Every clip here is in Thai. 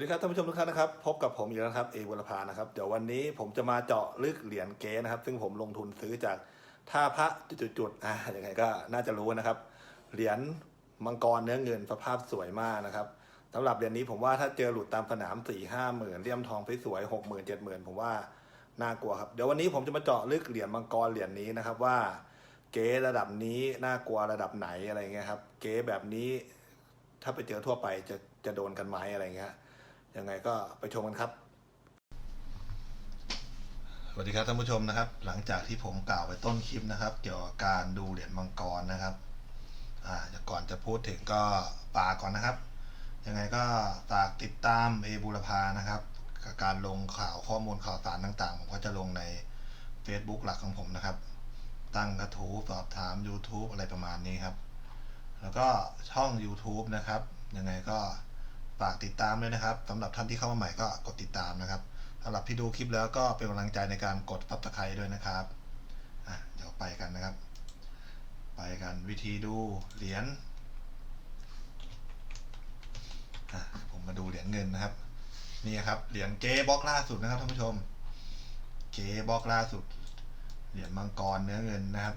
สวัสดีครับท่านผู้ชมทุกท่านนะครับพบกับผมอีกแล้วครับเอบุรพานะครับเดี๋ยววันนี้ผมจะมาเจาะลึกเหรียญเก๊นะครับ ซึ่งผมลงทุนซื้อจากท่าพระจุดๆอ่าอย่างไงก็น่าจะรู้นะครับ เหรียญมังกรเนื้อเงินสภาพสวยมากนะครับสำหรับเหรียญนี้ผมว่าถ้าเจอหลุดตามสนามสี่ห้าหมื่นเลี่ยมทองสวยหกหมื่นเจ็ดหมื่นผมว่าน่ากลัวครับเดี๋ยววันนี้ผมจะมาเจาะลึกเหรียญมังกรเหรียญนี้นะครับว่าเก๊ระดับนี้น่ากลัวระดับไหนอะไรเงี้ยครับเก๊แบบนี้ถ้าไปเจอทั่วไปจะจะโดนกันไหมอะไรเงี้ย ยังไงก็ไปชมกันครับสวัสดีครับท่านผู้ชมนะครับ หลังจากที่ผมกล่าวไปต้นคลิปนะครับ เกี่ยวกับการดูเหรียญมังกรนะครับอ่าก่อนจะพูดถึงก็ปากก่อนนะครับ ยังไงก็ฝากติดตามเอบูรพานะครับกการลงข่าวข้อมูลข่าวสารต่างๆ ผมก็จะลงใน Facebook หลักของผมนะครับ ตั้งกระทู้สอบถาม YouTube อะไรประมาณนี้ครับ แล้วก็ช่อง YouTube นะครับ ยังไงก็ ฝากติดตามด้วยนะครับสำหรับท่านที่เข้ามาใหม่ก็กดติดตามนะครับสำหรับที่ดูคลิปแล้วก็เป็นกำลังใจในการกดซับสไครต์ด้วยนะครับอะเดี๋ยวไปกันนะครับ ไปกันวิธีดูเหรียญผมมาดูเหรียญเงินนะครับ นี่ครับเหรียญเก๊บล็อกล่าสุดนะครับท่านผู้ชมเก๊บล็อกล่าสุดเหรียญมังกรเนื้อเงินนะครับ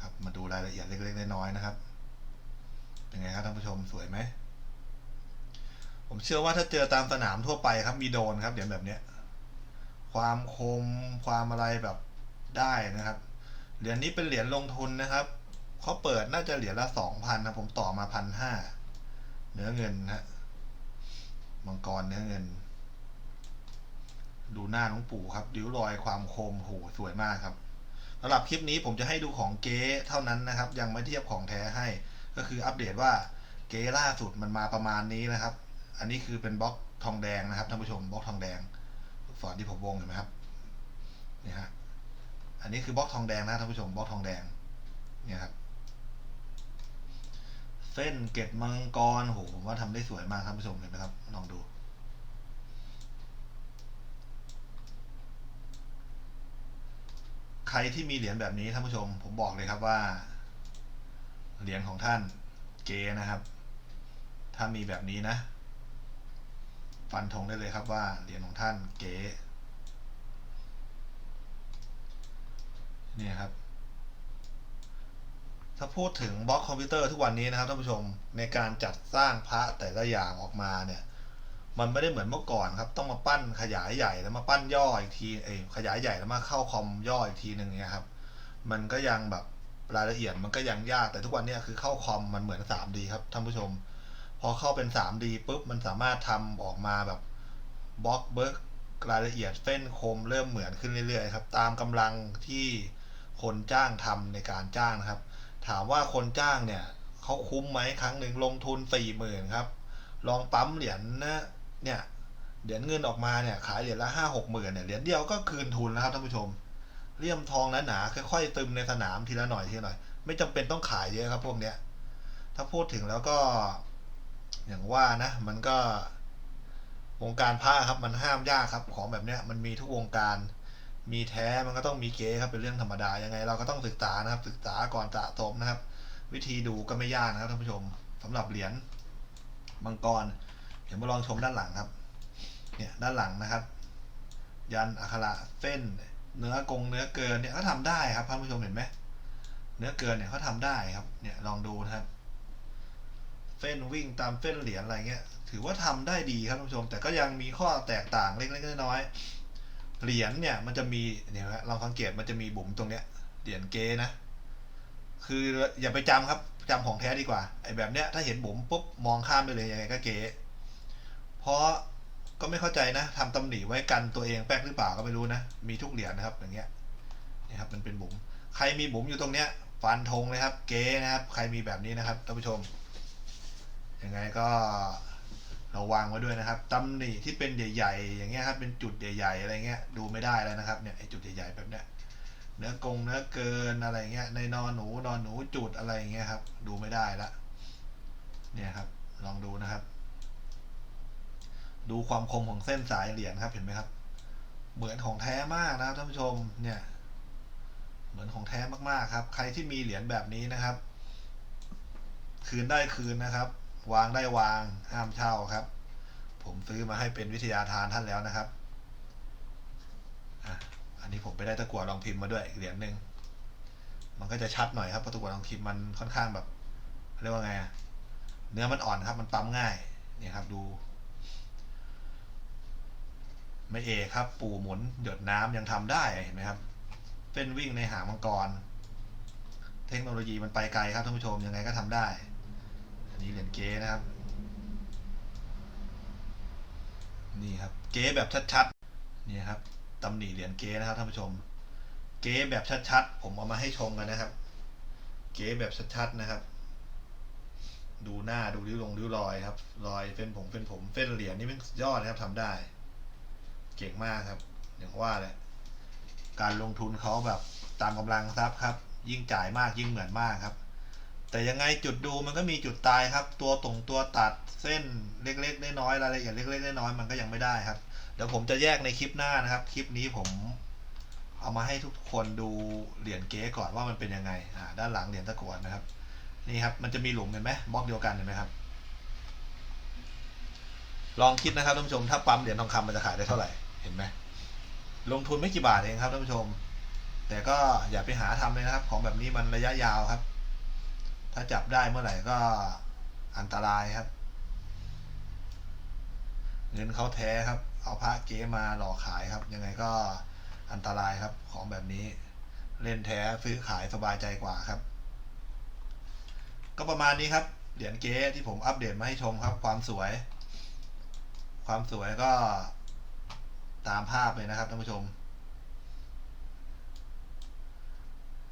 ครับ มาดูรายละเอียดเล็กๆน้อยๆนะครับ เป็นไงครับท่านผู้ชมสวยไหม ผมเชื่อว่าถ้าเจอตามสนามทั่วไปครับมีโดนครับเหรียญแบบเนี้ย ความคมความอะไรแบบได้นะครับ เหรียญนี้เป็นเหรียญลงทุนนะครับเขาเปิดน่าจะเหรียญละสองพันนะผมต่อมาพันห้าเนื้อเงินนะฮะมังกรเนื้อเงิน ดูหน้าหลวงปู่ครับริ้วรอยความคมโหสวยมากครับสำหรับคลิปนี้ผมจะให้ดูของเก๊เท่านั้นนะครับ ยังไม่เทียบของแท้ให้ ก็คืออัปเดตว่าเก๊ล่าสุดมันมาประมาณนี้นะครับ อันนี้คือเป็นบล็อกทองแดงนะครับท่านผู้ชมบล็อกทองแดงลูกศรที่ผมวงเห็นไหมครับนี่ฮะอันนี้คือบล็อกทองแดงนะท่านผู้ชมบล็อกทองแดงเนี่ยครับ เส้นเกล็ดมังกรโหผมว่าทำได้สวยมากท่านผู้ชมเห็นไหมครับลองดูใครที่มีเหรียญแบบนี้ท่านผู้ชม ผมบอกเลยครับว่า เหรียญของท่านเกนะครับ ถ้ามีแบบนี้นะ ฟันธงได้เลยครับว่าเหรียญของท่านเก๋นี่ครับ ถ้าพูดถึงบล็อกคอมพิวเตอร์ทุกวันนี้นะครับท่านผู้ชมในการจัดสร้างพระแต่ละอย่างออกมาเนี่ย มันไม่ได้เหมือนเมื่อก่อนครับ ต้องมาปั้นขยายใหญ่แล้วมาปั้นย่ออีกทีเอขยายใหญ่แล้วมาเข้าคอมย่ออีกทีหนึ่งเนี่ยครับ มันก็ยังแบบรายละเอียดมันก็ยังยากแต่ทุกวันนี้คือเข้าคอมมันเหมือน 3D ครับท่านผู้ชม พอเข้าเป็น 3D ปุ๊บ มันสามารถทำออกมาแบบบล็อกเบิร์กรายละเอียดเส้นคมเริ่มเหมือนขึ้นเรื่อยๆครับ ตามกำลังที่คนจ้างทำในการจ้างนะครับ ถามว่าคนจ้างเนี่ยเขาคุ้มไหมครั้งหนึ่งลงทุนสี่หมื่นครับ ลองปั๊มเหรียญนะเนี่ยเหรียญเงินออกมาเนี่ยขายเหรียญละห้าหกหมื่นเนี่ยเหรียญเดียวก็คืนทุนแล้วครับท่านผู้ชมเลี่ยมทองหนาๆค่อยๆตึมในสนามทีละหน่อยทีละหน่อย ไม่จำเป็นต้องขายเยอะครับพวกเนี้ยถ้าพูดถึงแล้วก็ อย่างว่านะมันก็วงการผ้าครับมันห้ามยากครับ ของแบบเนี้ยมันมีทุกวงการมีแท้มันก็ต้องมีเก๊ครับเป็นเรื่องธรรมดายังไง เราก็ต้องศึกษานะครับ ศึกษาก่อนสะสมนะครับ วิธีดูก็ไม่ยากนะครับท่านผู้ชมสำหรับเหรียญมังกรเดี๋ยวมาลองชมด้านหลังครับ เนี่ยด้านหลังนะครับ ยันอักขระเส้น เนื้อกงเนื้อเกินเนี่ยเขาทำได้ครับท่านผู้ชมเห็นไหมเนื้อเกินเนี่ยเขาทำได้ครับ เนี่ยลองดูนะครับ เส้นวิ่งตามเส้นเหรียญอะไรเงี้ย ถือว่าทำได้ดีครับท่านผู้ชม แต่ก็ยังมีข้อแตกต่างเล็กๆน้อยๆเหรียญเนี่ยมันจะมีเนี่ยฮะลองสังเกตมันจะมีบุ๋มตรงเนี้ยเหรียญเกนะ คืออย่าไปจำครับจำของแท้ดีกว่าไอ้แบบเนี้ยถ้าเห็นบุ๋มปุ๊บมองข้ามไปเลยยังไงก็เก๋เพราะก็ไม่เข้าใจนะทำตำหนิไว้กันตัวเองแป๊กหรือเปล่าก็ไม่รู้นะ มีทุกเหรียญนะครับอย่างเงี้ยนี่ครับมันเป็นบุ๋มใครมีบุ๋มอยู่ตรงเนี้ยฟันธงเลยครับ เก๋นะครับ ใครมีแบบนี้นะครับท่านผู้ชม ยังไงก็ระวังไว้ด้วยนะครับตำหนิที่เป็นใหญ่ ๆ อย่างเงี้ยครับเป็นจุดใหญ่ๆอะไรเงี้ยดูไม่ได้แล้วนะครับเนี่ยไอจุดใหญ่ๆแบบเนี้ยเนื้อกงเนื้อเกินอะไรเงี้ยในนอนหนูนอนหนูจุดอะไรเงี้ยครับ ดูไม่ได้ละเนี่ยครับ ลองดูนะครับ ดูความคมของเส้นสายเหรียญครับเห็นไหมครับ เหมือนของแท้มากนะครับท่านผู้ชมเนี่ย เหมือนของแท้มากๆครับ ใครที่มีเหรียญแบบนี้นะครับ คืนได้คืนนะครับ วางได้วางห้ามเช่าครับ ผมซื้อมาให้เป็นวิทยาทานท่านแล้วนะครับอันนี้ผมไปได้ตะกั่วลองพิมพ์มาด้วยเหรียญหนึ่งมันก็จะชัดหน่อยครับเพราะตะกั่วลองพิมพ์มันค่อนข้างแบบเรียกว่าไงเนื้อมันอ่อนครับ มันปั๊มง่ายเนี่ยครับดูไม่เอครับ ปู่หมุนหยดน้ำยังทำได้เห็นไหมครับเป็นวิ่งในหางมังกร เทคโนโลยีมันไปไกลครับท่านผู้ชมยังไงก็ทำได้ นนี้เหรียญเก๊นะครับ นี่ครับ เก๊แบบชัดๆ นี่ครับตำหนิเหรียญเก๊นะครับท่านผู้ชม เก๊แบบชัดๆ ผมเอามาให้ชมกันนะครับ เก๊แบบชัดๆนะครับ ดูหน้าดูริ้วลงริ้วรอยครับ รอยเฟ้นผมเฟ้นผมเฟ้นเหรียญนี่เป็นยอดนะครับทำได้ เก่งมากครับ อย่างว่าแหละ การลงทุนเขาแบบตามกำลังทรัพย์ครับ ยิ่งจ่ายมากยิ่งเหมือนมากครับ แต่ยังไงจุดดูมันก็มีจุดตายครับ ตัวตรงตัวตัดเส้นเล็กๆน้อยๆรายละเอียดเล็กๆน้อยๆมันก็ยังไม่ได้ครับ เดี๋ยวผมจะแยกในคลิปหน้านะครับ คลิปนี้ผมเอามาให้ทุกคนดูเหรียญเก๊ก่อนว่ามันเป็นยังไงอ่าด้านหลังเหรียญตะกวดนะครับ นี่ครับมันจะมีหลุมเห็นไหมบล็อกเดียวกันเห็นไหมครับ ลองคิดนะครับท่านผู้ชมถ้าปั๊มเหรียญทองคำมันจะขายได้เท่าไหร่เห็นไหมลงทุนไม่กี่บาทเองครับท่านผู้ชม แต่ก็อย่าไปหาทำเลยนะครับ ของแบบนี้มันระยะยาวครับ ถ้าจับได้เมื่อไหร่ก็อันตรายครับ เงินเขาแท้ครับ เอาพระเก๊มาหลอกขายครับ ยังไงก็อันตรายครับ ของแบบนี้ เล่นแท้ซื้อขายสบายใจกว่าครับ ก็ประมาณนี้ครับ เหรียญเก๊ที่ผมอัปเดตมาให้ชมครับ ความสวย ความสวยก็ตามภาพเลยนะครับท่านผู้ชม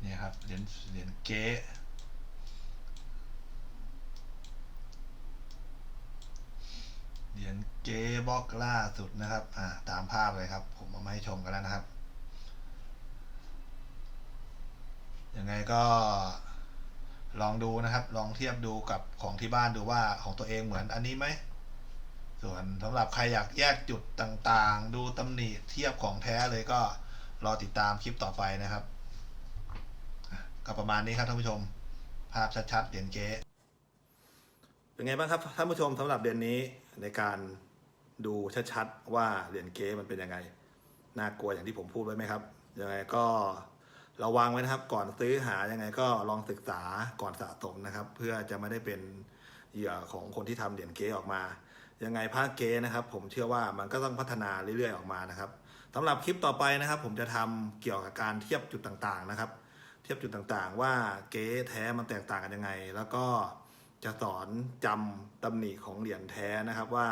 เนี่ยครับเหรียญเหรียญเก๊ เหรียญเก๊บล็อกล่าสุดนะครับ อ่า ตามภาพเลยครับ ผมเอามาให้ชมกันแล้วนะครับ ยังไงก็ลองดูนะครับ ลองเทียบดูกับของที่บ้านดูว่าของตัวเองเหมือนอันนี้ไหม ส่วนสำหรับใครอยากแยกจุดต่างๆ ดูตำหนิเทียบของแท้เลยก็รอติดตามคลิปต่อไปนะครับ ก็ประมาณนี้ครับท่านผู้ชม ภาพชัดๆเหรียญเก๊ เป็นไงบ้างครับท่านผู้ชมสำหรับเดือนนี้ในการดูชัดๆว่าเหรียญเก๊มันเป็นยังไง น่ากลัวอย่างที่ผมพูดไว้ไหมครับยังไงก็ระวังไว้นะครับ ก่อนซื้อหายังไงก็ลองศึกษาก่อนสะสมนะครับ เพื่อจะไม่ได้เป็นเหยื่อของคนที่ทำเหรียญเก๊ออกมา ยังไงภาคเก๊นะครับ ผมเชื่อว่ามันก็ต้องพัฒนาเรื่อยๆออกมานะครับสำหรับคลิปต่อไปนะครับ ผมจะทำเกี่ยวกับการเทียบจุดต่างๆนะครับ เทียบจุดต่างๆ ว่าเก๊แท้มันแตกต่างกันยังไง แล้วก็ จะสอนจำตำหนิของเหรียญแท้นะครับว่า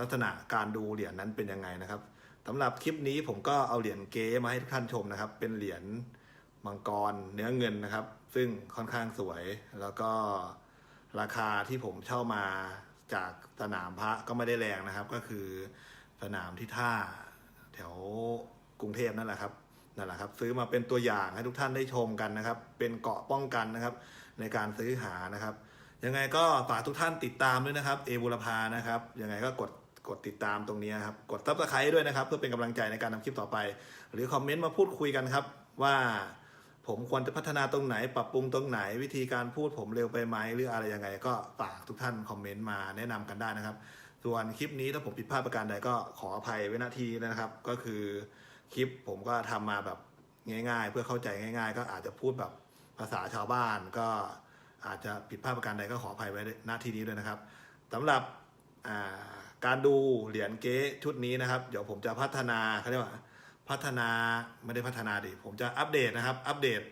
ลักษณะการดูเหรียญนั้นเป็นยังไงนะครับสำหรับคลิปนี้ผมก็เอาเหรียญเก๊มาให้ทุกท่านชมนะครับ เป็นเหรียญมังกรเนื้อเงินนะครับ ซึ่งค่อนข้างสวย แล้วก็ราคาที่ผมเช่ามาจากสนามพระก็ไม่ได้แรงนะครับ ก็คือสนามที่ท่าแถวกรุงเทพนั่นแหละครับ นั่นแหละครับ ซื้อมาเป็นตัวอย่างให้ทุกท่านได้ชมกันนะครับ เป็นเกาะป้องกันนะครับ ในการซื้อหานะครับ ยังไงก็ฝากทุกท่านติดตามด้วยนะครับเอบุรพานะครับ ยังไงก็กดกดติดตามตรงนี้ครับ กดซับสไครต์ด้วยนะครับ เพื่อเป็นกำลังใจในการทำคลิปต่อไป หรือคอมเมนต์มาพูดคุยกันครับ ว่าผมควรจะพัฒนาตรงไหน ปรับปรุงตรงไหน วิธีการพูดผมเร็วไปไหมหรืออะไรยังไง ก็ฝากทุกท่านคอมเมนต์มาแนะนำกันได้นะครับ ส่วนคลิปนี้ถ้าผมผิดพลาดประการใดก็ขออภัยไว้ณทีนะครับ ก็คือ คลิปผมก็ทำมาแบบง่าย ๆ เพื่อเข้าใจง่าย ๆ ก็อาจจะพูดแบบภาษาชาวบ้านก็อาจจะผิดพลาดประการใดก็ขออภัยไว้ณที่นี้ด้วยนะครับสำหรับาการดูเหรียญเก๊ชุดนี้นะครับ เดี๋ยวผมจะพัฒนาเขาเรียกว่าพัฒนาไม่ได้พัฒนาดิผมจะอัปเดตนะครับ อัปเดต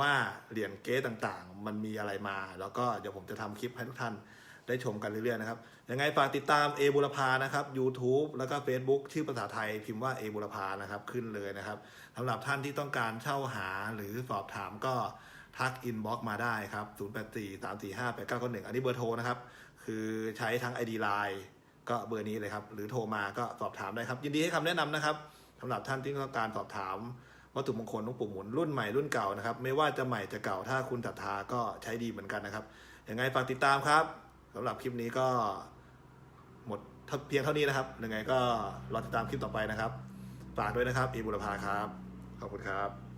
ว่าเหรียญเก๊ต่างๆ มันมีอะไรมา แล้วก็เดี๋ยวผมจะทำคลิปให้ทุกท่าน ได้ชมกันเรื่อยๆนะครับยังไงฝากติดตามเอบุรพานะครับ YouTube แล้วก็ Facebook ชื่อภาษาไทยพิมพ์ว่าเอบุรพานะครับขึ้นเลยนะครับสำหรับท่านที่ต้องการเช่าหาหรือสอบถามก็ทักอินบ็อกมาได้ครับ 0 8 4 3 4 5 8 9 9 1 อันนี้เบอร์โทรนะครับ คือใช้ทั้ง ID Line ก็เบอร์นี้เลยครับ หรือโทรมาก็สอบถามได้ครับ ยินดีให้คำแนะนำนะครับสำหรับท่านที่ต้องการสอบถามวัตถุมงคลหลวงปู่หมุนรุ่นใหม่รุ่นเก่านะครับ ไม่ว่าจะใหม่จะเก่าถ้าคุณศรัทธาก็ใช้ดีเหมือนกันนะครับยังไงฝากติดตามครับ สำหรับคลิปนี้ก็หมดเพียงเท่านี้นะครับ ยังไงก็รอติดตามคลิปต่อไปนะครับ ฝากด้วยนะครับ อีบุรพาครับ ขอบคุณครับ